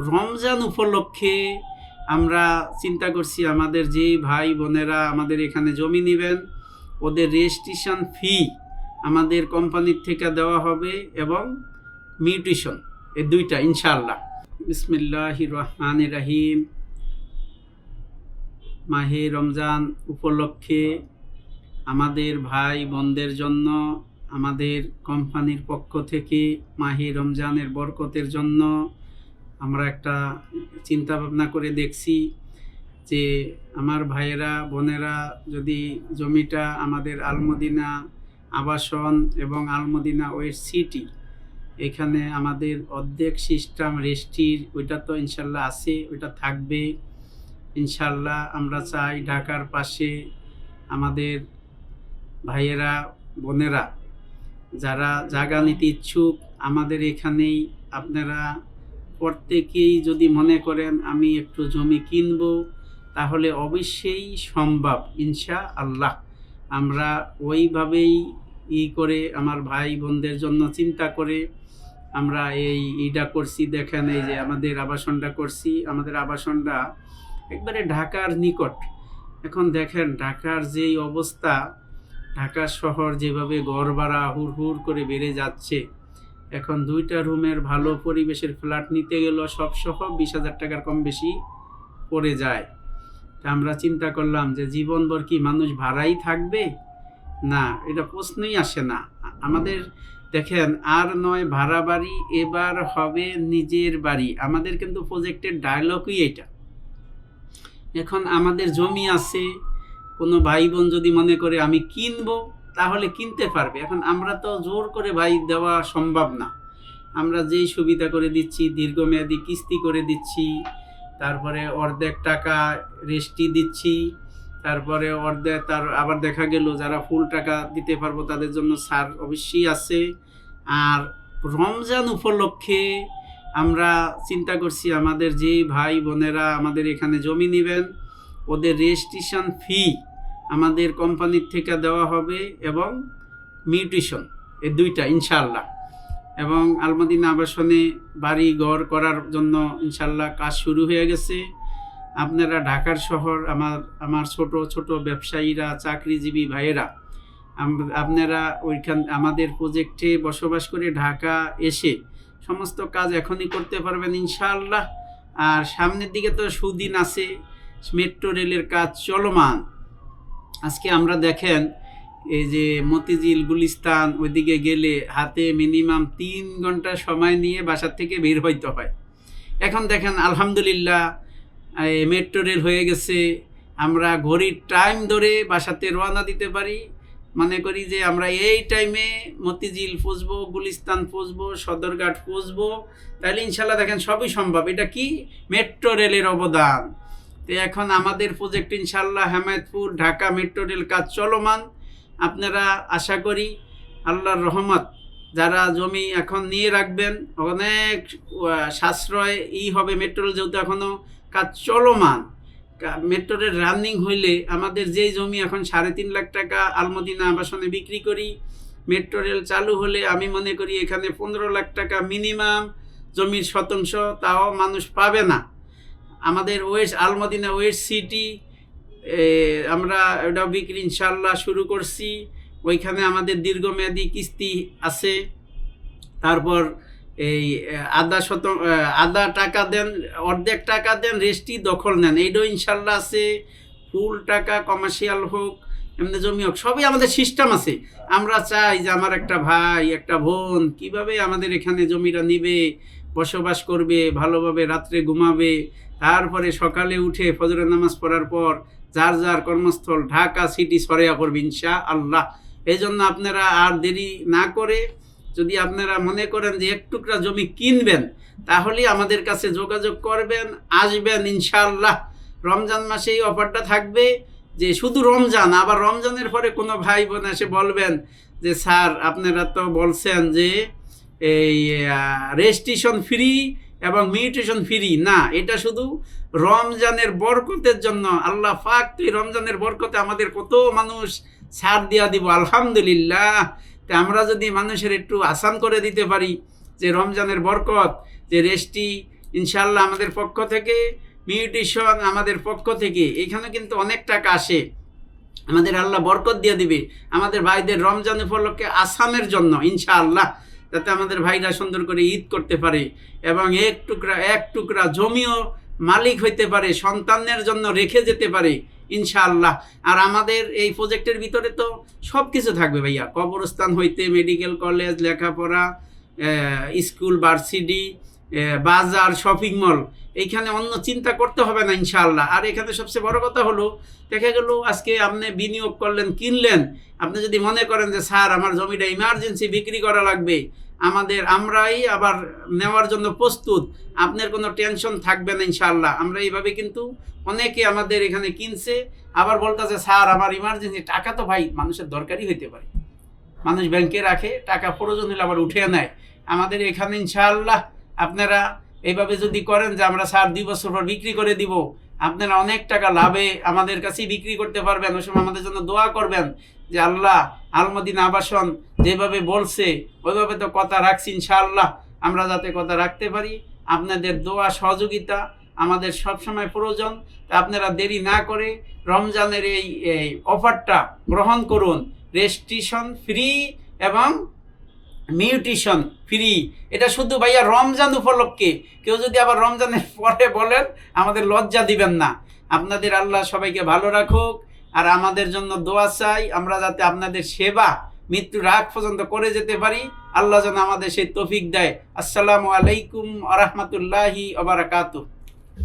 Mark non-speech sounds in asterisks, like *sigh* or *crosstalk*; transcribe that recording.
রমজান উপলক্ষে আমরা চিন্তা করছি আমাদের যে ভাই বোনেরা আমাদের এখানে জমি নেবেন, ওদের রেজিস্ট্রেশন ফি আমাদের কোম্পানির থেকে দেওয়া হবে এবং মিউটিশন এই দুইটা ইনশাল্লাহ বিসমিল্লাহ রহমান রাহিম। মাহে রমজান উপলক্ষে আমাদের ভাই বোনদের জন্য, আমাদের কোম্পানির পক্ষ থেকে মাহে রমজানের বরকতের জন্য আমরা একটা চিন্তা ভাবনা করে দেখছি যে আমার ভাইয়েরা, বোনেরা যদি জমিটা আমাদের আলমদিনা আবাসন এবং আলমদিনা ওয়েস্ট সিটি, এখানে আমাদের অর্ধেক সিস্টেম রেস্টির, ওইটা তো ইনশাল্লাহ আছে, ওইটা থাকবে। ইনশাল্লাহ আমরা চাই ঢাকার পাশে আমাদের ভাইয়েরা, বোনেরা, যারা জায়গা নিতে ইচ্ছুক, আমাদের এখানেই আপনারা প্রত্যেকেই যদি মনে করেন আমি একটু জমি কিনব, তাহলে অবশ্যই সম্ভব ইনশা আল্লাহ আমরা ওইভাবেই ই করে আমার ভাই বোনদের জন্য চিন্তা করে আমরা এই ইটা করছি, দেখেন এই যে আমাদের আবাসনটা করছি। আমাদের আবাসনটা একবারে ঢাকার নিকট। এখন দেখেন ঢাকার যেই অবস্থা, ঢাকা শহর যেভাবে গড় ভাড়া হুড় করে বেড়ে যাচ্ছে এখন দুইটা রুমের ভালো পরিবেশের ফ্ল্যাট নিতে গেলেও সব সহ বিশ হাজার টাকার কম বেশি পড়ে যায়। তা আমরা চিন্তা করলাম যে জীবনভর কি মানুষ ভাড়াই থাকবে? না, এটা প্রশ্নই আসে না। আমাদের দেখেন, আর নয় ভাড়া বাড়ি, এবার হবে নিজের বাড়ি। আমাদের কিন্তু প্রজেক্টের ডায়লগই এটা। এখন আমাদের জমি আছে, কোনো ভাই বোন যদি মনে করে আমি কিনবো তাহলে কিনতে পারবে। এখন আমরা তো জোর করে ভাই দেওয়া সম্ভব না। আমরা যেই সুবিধা করে দিচ্ছি, দীর্ঘমেয়াদী কিস্তি করে দিচ্ছি, তারপরে অর্ধেক টাকা রেস্টি দিচ্ছি, তারপরে অর্ধেক তার আবার দেখা গেল যারা ফুল টাকা দিতে পারব তাদের জন্য সার অবশ্যই আছে। আর রমজান উপলক্ষে আমরা চিন্তা করছি আমাদের যে ভাই বোনেরা আমাদের এখানে জমি নেবেন, ওদের রেজিস্ট্রেশন ফি আমাদের কোম্পানির থেকে দেওয়া হবে এবং মিউটিশন এই দুইটা, ইনশাআল্লাহ। এবং আলমদিনা আবাসনে বাড়ি ঘর করার জন্য ইনশাল্লাহ কাজ শুরু হয়ে গেছে। আপনারা ঢাকার শহর, আমার আমার ছোট ছোট ব্যবসায়ীরা, চাকরিজীবী ভাইয়েরা আপনারা ওইখান, আমাদের প্রজেক্টে বসবাস করে ঢাকা এসে সমস্ত কাজ এখনই করতে পারবেন ইনশাআল্লাহ। আর সামনের দিকে তো সুদিন আছে মেট্রো রেলের কাজ চলমান। আজকে আমরা দেখেন এই যে মতিঝিল, গুলিস্তান, ওইদিকে গেলে হাতে মিনিমাম তিন ঘণ্টা সময় নিয়ে বাসার থেকে বের হইতে হয়। এখন দেখেন আলহামদুলিল্লাহ মেট্রো রেল হয়ে গেছে। আমরা ঘড়ির টাইম ধরে বাসাতে রওনা দিতে পারি। মনে করি যে আমরা এই টাইমে মতিঝিল পৌঁছবো, গুলিস্তান পৌঁছবো, সদরঘাট পৌঁছবো। তাহলে ইনশাল্লাহ দেখেন সবই সম্ভব। এটা কি? মেট্রো রেলের অবদান। তো এখন আমাদের প্রজেক্ট ইনশাল্লাহ হেমায়তপুর, ঢাকা মেট্রো রেল কাজ চলমান। আপনারা আশা করি আল্লাহর রহমত যারা জমি এখন নিয়ে রাখবেন, অনেক সাশ্রয় ই হবে মেট্রো রেল যেহেতু এখনও কাজ চলমান। মেট্রো রেল রানিং হইলে আমাদের যেই জমি এখন সাড়ে তিন লাখ টাকা আলমদিনা আবাসনে বিক্রি করি মেট্রো রেল চালু হলে আমি মনে করি এখানে পনেরো লাখ টাকা মিনিমাম জমির শতাংশ তাও মানুষ পাবে না। আমাদের ওয়েস্ট আলমদিনা ওয়েস্ট সিটি আমরা ওটা বিক্রি ইনশাল্লাহ শুরু করছি। ওইখানে আমাদের দীর্ঘমেয়াদী কিস্তি আছে। তারপর এই আধা শত আধা টাকা দেন, অর্ধেক টাকা দেন, রেস্টই দখল নেন। এইটাও ইনশাল্লাহ আছে। ফুল টাকা, কমার্শিয়াল হোক, এমনি জমি হোক, সবই আমাদের সিস্টেম আছে। আমরা চাই যে আমার একটা ভাই, একটা বোন, কীভাবে আমাদের এখানে জমিটা নিবে বসবাস করবে, ভালোভাবে রাত্রে ঘুমাবে। তারপরে সকালে উঠে ফজরের নামাজ পড়ার পর যার যার কর্মস্থল ঢাকা সিটি সরেয়া করবে ইনশা আল্লাহ এই জন্য আপনারা আর দেরি না করে যদি আপনারা মনে করেন যে এক টুকরা জমি কিনবেন, তাহলেই আমাদের কাছে যোগাযোগ করবেন, আসবেন ইনশাআল্লাহ। রমজান মাসে এই অফারটা থাকবে যে শুধু রমজান, আবার রমজানের পরে কোনো ভাই বোন এসে বলবেন যে, স্যার, আপনারা তো বলছেন যে এই রেজিস্ট্রেশন ফ্রি এবং মিউটেশন ফ্রি না, এটা শুধু রমজানের বরকতের জন্য। আল্লাহ পাক তুই রমজানের বরকতে আমাদের কত মানুষ ছাড় দিয়া দিব, আলহামদুলিল্লাহ। তা আমরা যদি মানুষের একটু আসান করে দিতে পারি যে রমজানের বরকত, যে রেস্টি ইনশাল্লাহ আমাদের পক্ষ থেকে মিউটিশন আমাদের পক্ষ থেকে, এখানে কিন্তু অনেক টাকা আসে। আমাদের আল্লাহ বরকত দিয়ে দিবে। আমাদের ভাইদের রমজান উপলক্ষে আসামের জন্য, ইনশাআল্লাহ। যাতে আমাদের ভাইরা সুন্দর করে ঈদ করতে পারে এবং এক টুকরা এক টুকরা জমিও মালিক হইতে পারে, সন্তানের জন্য রেখে যেতে পারে, ইনশাআল্লাহ। আর আমাদের এই প্রজেক্টের ভিতরে তো সব কিছু থাকবে ভাইয়া। কবরস্থান হইতে মেডিকেল কলেজ লেখাপড়া স্কুল ভার্সিটি বাজার শপিং মল এইখানে অন্য চিন্তা করতে হবে না ইনশাআল্লাহ। আর এখানে সবচেয়ে বড় কথা হলো, দেখা গেল আজকে আপনি বিনিয়োগ করলেন, কিনলেন, আপনি যদি মনে করেন যে, স্যার, আমার জমিটা ইমার্জেন্সি বিক্রি করা লাগবে, আমাদের আমরাই আবার নেওয়ার জন্য প্রস্তুত, আপনার কোনো টেনশন থাকবে না ইনশাআল্লাহ। আমরা এইভাবে কিন্তু অনেকে আমাদের এখানে কিনছে, আবার বলতেছে, স্যার, আমার ইমার্জেন্সি টাকা তো ভাই মানুষের দরকারই হইতে পারে। মানুষ ব্যাংকে রাখে, টাকা প্রয়োজন হলে আবার উঠে নেয়। আমাদের এখানে ইনশাআল্লাহ আপনারা এইভাবে যদি করেন যে আমরা স্যার দুই বছর পর বিক্রি করে দিব, আপনারা অনেক টাকা লাভে আমাদের কাছেই বিক্রি করতে পারবেন। ওই সময় আমাদের জন্য দোয়া করবেন যে আল্লাহ আলমদিন আবাসন যেভাবে বলছে, ওইভাবে তো কথা রাখছি ইনশাআল্লাহ। আমরা যাতে কথা রাখতে পারি, আপনাদের দোয়া, সহযোগিতা আমাদের সবসময় প্রয়োজন। আপনারা দেরি না করে রমজানের এই অফারটা গ্রহণ করুন। রেজিস্ট্রেশন ফ্রি এবং মিউটিশন, ফ্রি। এটা শুধু ভাইয়া রমজান উপলক্ষে। কেউ যদি আবার রমজানের *laughs* পরে বলেন, আমাদের লজ্জা দিবেন না। আপনাদের আল্লাহ সবাইকে ভালো রাখুক, আর আমাদের জন্য দোয়া চাই, আমরা যাতে আপনাদের সেবা মৃত্যুর আগ পর্যন্ত করে যেতে পারি। আল্লাহ যেন আমাদের সেই তফিক দেয়। আসসালামু আলাইকুম আ রহমতুল্লাহি